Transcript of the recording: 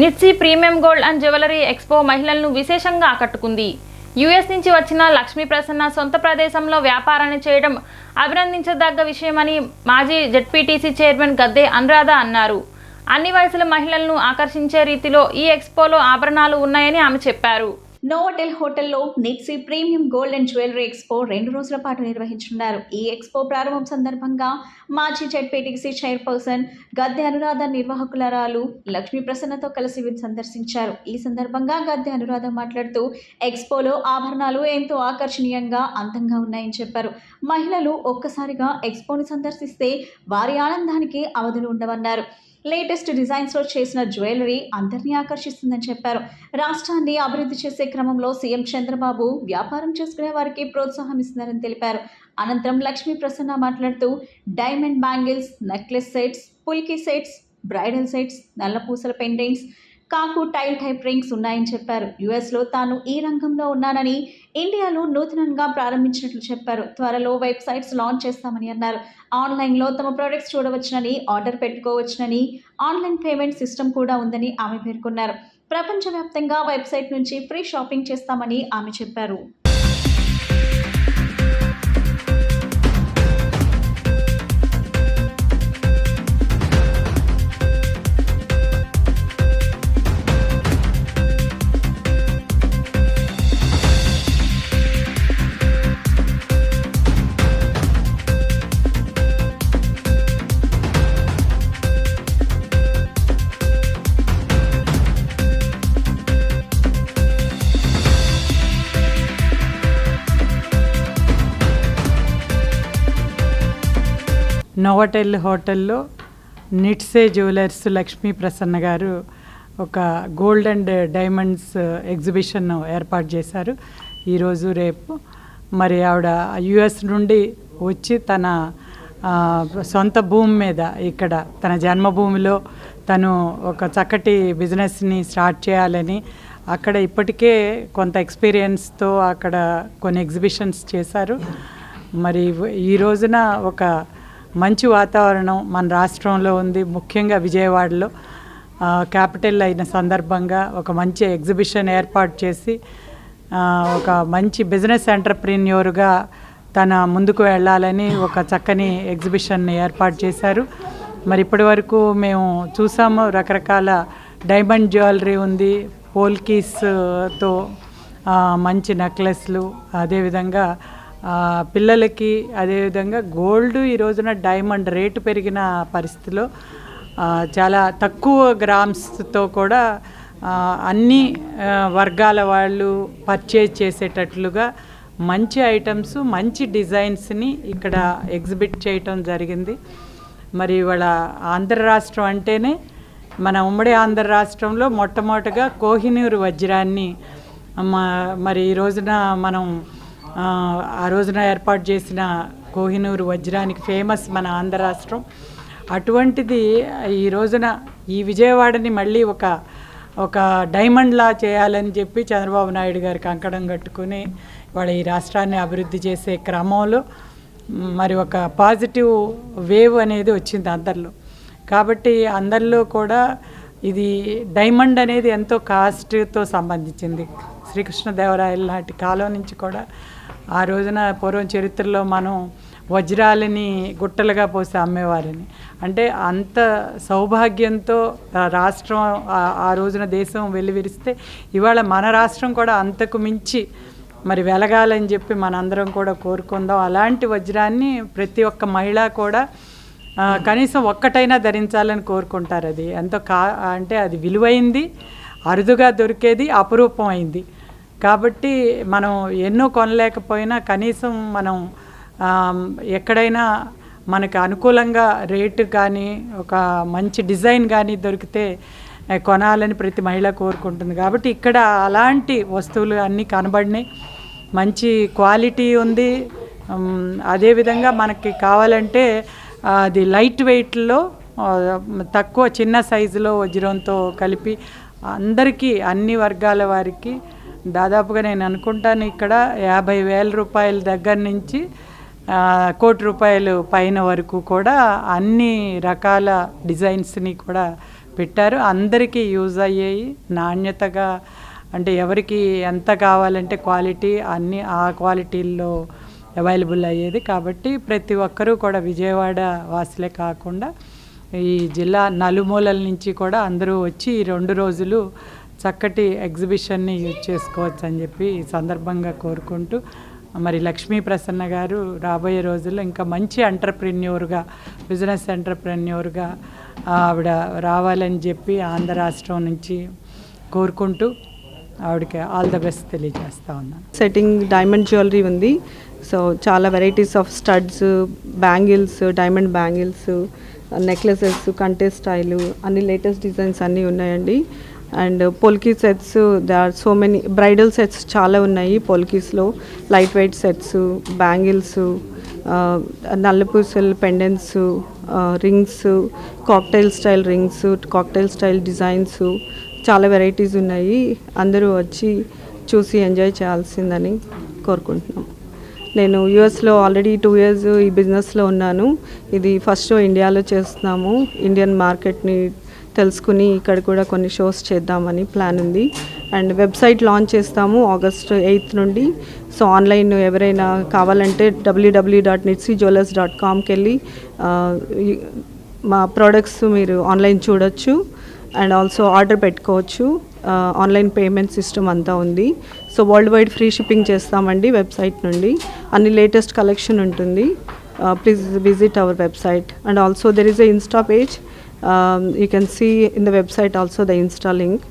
Nitsy premium gold and jewellery expo మహిళలను విశేషంగా ఆకట్టుకుంది. యుఎస్ నుంచి వచ్చిన లక్ష్మీ ప్రసన్న సొంత ప్రదేశంలో వ్యాపారాన్ని చేయడం అభినందించదగ్గ విషయమని మాజీ జెడ్పీటీసీ చైర్మన్ గద్దె అనురాధ అన్నారు. అన్ని వయసుల మహిళలను ఆకర్షించే రీతిలో ఈ ఎక్స్పోలో ఆభరణాలు ఉన్నాయని ఆమె చెప్పారు. నోవటెల్ హోటల్లో నిట్సీ premium gold and jewellery expo రెండు రోజుల పాటు నిర్వహించనున్నారు. ఈ ఎక్స్పో ప్రారంభం సందర్భంగా మాజీ జెడ్పీటీసీ చైర్పర్సన్ గద్దె అనురాధ నిర్వాహకులరాలు లక్ష్మీ ప్రసన్నతో కలిసి సందర్శించారు. ఈ సందర్భంగా గద్దె అనురాధ మాట్లాడుతూ ఎక్స్పోలో ఆభరణాలు ఎంతో ఆకర్షణీయంగా అందంగా ఉన్నాయని చెప్పారు. మహిళలు ఒక్కసారిగా ఎక్స్పోని సందర్శిస్తే వారి ఆనందానికి అవధులు ఉండవన్నారు. లేటెస్ట్ డిజైన్స్లో చేసిన జ్యువెలరీ అందరినీ ఆకర్షిస్తుందని చెప్పారు. రాష్ట్రాన్ని అభివృద్ధి చేసే క్రమంలో సీఎం చంద్రబాబు వ్యాపారం చేసుకునే వారికి ప్రోత్సాహం ఇస్తున్నారని తెలిపారు. అనంతరం లక్ష్మీ ప్రసన్న మాట్లాడుతూ diamond bangles necklace sets polki sets bridal sets నల్లపూసల pendants cocktail type rings ఉన్నాయని చెప్పారు. యుఎస్లో తాను ఈ రంగంలో ఉన్నానని ఇండియాలో నూతనంగా ప్రారంభించినట్లు చెప్పారు. త్వరలో వెబ్సైట్స్ లాంచ్ చేస్తామని అన్నారు. ఆన్లైన్లో తమ ప్రొడక్ట్స్ చూడవచ్చునని ఆర్డర్ పెట్టుకోవచ్చునని ఆన్లైన్ పేమెంట్ సిస్టమ్ కూడా ఉందని ఆమె పేర్కొన్నారు. ప్రపంచవ్యాప్తంగా వెబ్సైట్ నుంచి ఫ్రీ షాపింగ్ చేస్తామని ఆమె చెప్పారు. నోవటెల్ హోటల్లో నిట్సే జ్యువెలర్స్ లక్ష్మీ ప్రసన్న గారు ఒక గోల్డ్ అండ్ డైమండ్స్ ఎగ్జిబిషన్ ఏర్పాటు చేశారు. ఈరోజు రేపు మరి ఆవిడ యుఎస్ నుండి వచ్చి తన సొంత భూమి మీద ఇక్కడ తన జన్మభూమిలో తను ఒక చక్కటి బిజినెస్ని స్టార్ట్ చేయాలని అక్కడ ఇప్పటికే కొంత ఎక్స్పీరియన్స్తో అక్కడ కొన్ని ఎగ్జిబిషన్స్ చేశారు. మరి ఈ రోజున ఒక మంచి వాతావరణం మన రాష్ట్రంలో ఉంది ముఖ్యంగా విజయవాడలో. క్యాపిటల్ అయిన సందర్భంగా ఒక మంచి ఎగ్జిబిషన్ ఏర్పాటు చేసి ఒక మంచి బిజినెస్ ఎంటర్ప్రీన్యూర్గా తన ముందుకు వెళ్ళాలని ఒక చక్కని ఎగ్జిబిషన్ని ఏర్పాటు చేశారు. మరి ఇప్పటి వరకు మేము చూసాము రకరకాల డైమండ్ జ్యువెలరీ ఉంది పోల్కీస్తో మంచి నెక్లెస్లు అదేవిధంగా పిల్లలకి అదేవిధంగా గోల్డ్ ఈ రోజున డైమండ్ రేటు పెరిగిన పరిస్థితిలో చాలా తక్కువ గ్రామ్స్తో కూడా అన్ని వర్గాల వాళ్ళు పర్చేజ్ చేసేటట్లుగా మంచి ఐటమ్స్ మంచి డిజైన్స్ని ఇక్కడ ఎగ్జిబిట్ చేయటం జరిగింది. మరి ఇవాళ ఆంధ్ర రాష్ట్రం అంటేనే మన ఉమ్మడి ఆంధ్ర రాష్ట్రంలో మొట్టమొదటిగా కోహినూరు వజ్రాన్ని మరి ఈ రోజున మనం ఆ, రోజున ఏర్పాటు చేసిన కోహినూరు వజ్రానికి ఫేమస్ మన ఆంధ్ర రాష్ట్రం. అటువంటిది ఈ రోజున ఈ విజయవాడని మళ్ళీ ఒక ఒక డైమండ్లా చేయాలని చెప్పి చంద్రబాబు నాయుడు గారికి కంకణం కట్టుకుని వాళ్ళ ఈ రాష్ట్రాన్ని అభివృద్ధి చేసే క్రమంలో మరి ఒక పాజిటివ్ వేవ్ అనేది వచ్చింది అందరిలో. కాబట్టి అందరిలో కూడా ఇది డైమండ్ అనేది ఎంతో కాస్ట్తో సంబంధించింది. శ్రీకృష్ణదేవరాయల లాంటి కాలం నుంచి కూడా ఆ రోజున పూర్వం చరిత్రలో మనం వజ్రాలని గుట్టలుగా పోసి అమ్మేవారని. అంటే అంత సౌభాగ్యంతో రాష్ట్రం ఆ- రోజున దేశం వెల్లివిరిస్తే ఇవాళ మన రాష్ట్రం కూడా అంతకు మించి మరి వెలగాలని చెప్పి మనందరం కూడా కోరుకుందాం. అలాంటి వజ్రాన్ని ప్రతి ఒక్క మహిళ కూడా కనీసం ఒక్కటైనా ధరించాలని కోరుకుంటారు అది. ఎంతో కా అంటే అది విలువైంది అరుదుగా దొరికేది అపురూపమైంది. కాబట్టి మనం ఎన్నో కొనలేకపోయినా కనీసం మనం ఎక్కడైనా మనకు అనుకూలంగా రేటు కానీ ఒక మంచి డిజైన్ కానీ దొరికితే కొనాలని ప్రతి మహిళ కోరుకుంటుంది. కాబట్టి ఇక్కడ అలాంటి వస్తువులు అన్నీ కనబడినాయి. మంచి క్వాలిటీ ఉంది. అదేవిధంగా మనకి కావాలంటే అది లైట్ వెయిట్లో తక్కువ చిన్న సైజులో వజ్రంతో కలిపి అందరికీ అన్ని వర్గాల వారికి దాదాపుగా నేను అనుకుంటాను ఇక్కడ యాభై వేల రూపాయల దగ్గర నుంచి కోటి రూపాయలు పైన వరకు కూడా అన్ని రకాల డిజైన్స్ని కూడా పెట్టారు. అందరికీ యూజ్ అయ్యాయి. నాణ్యతగా అంటే ఎవరికి ఎంత కావాలంటే క్వాలిటీ అన్ని ఆ క్వాలిటీల్లో అవైలబుల్ అయ్యేది. కాబట్టి ప్రతి ఒక్కరూ కూడా విజయవాడ వాసులే కాకుండా ఈ జిల్లా నలుమూలల నుంచి కూడా అందరూ వచ్చి ఈ రెండు రోజులు చక్కటి ఎగ్జిబిషన్ని యూజ్ చేసుకోవచ్చు అని చెప్పి ఈ సందర్భంగా కోరుకుంటూ మరి లక్ష్మీ ప్రసన్న గారు రాబోయే రోజుల్లో ఇంకా మంచి ఎంటర్ప్రెన్యూర్గా బిజినెస్ ఎంటర్ప్రెన్యూర్గా ఆవిడ రావాలని చెప్పి ఆంధ్ర రాష్ట్రం నుంచి కోరుకుంటూ ఆవిడకి ఆల్ ద బెస్ట్ తెలియజేస్తా ఉన్నాను. సెట్టింగ్ డైమండ్ జ్యువెలరీ ఉంది. సో చాలా varieties of studs bangles diamond bangles necklaces కంటే స్టైలు అన్ని లేటెస్ట్ డిజైన్స్ అన్నీ ఉన్నాయండి. And polki sets they are so many bridal sets చాలా ఉన్నాయి పోల్కీస్లో. Light weight sets bangles నల్లపూసలు pendants rings cocktail style rings cocktail style designs చాలా varieties ఉన్నాయి. అందరూ వచ్చి చూసి ఎంజాయ్ చేయాల్సిందని కోరుకుంటున్నాం. నేను యూఎస్లో ఆల్రెడీ టూ ఇయర్స్ ఈ బిజినెస్లో ఉన్నాను. ఇది ఫస్ట్ ఇండియాలో చేస్తున్నాము. ఇండియన్ మార్కెట్ని తెలుసుకుని ఇక్కడ కూడా కొన్ని షోస్ చేద్దామని ప్లాన్ ఉంది. అండ్ వెబ్సైట్ లాంచ్ చేస్తాము ఆగస్ట్ ఎయిత్ నుండి. సో ఆన్లైన్ ఎవరైనా కావాలంటే WW dot Nitsy jewellers dot కామ్కి వెళ్ళి మా ప్రోడక్ట్స్ మీరు ఆన్లైన్ చూడొచ్చు. అండ్ ఆల్సో ఆర్డర్ పెట్టుకోవచ్చు. ఆన్లైన్ పేమెంట్ సిస్టమ్ అంతా ఉంది. So world wide free shipping చేస్తామండి వెబ్సైట్ నుండి. అన్ని లేటెస్ట్ కలెక్షన్ ఉంటుంది. Please visit our website. And also there is a insta page. Um, you can see in the website also the install link.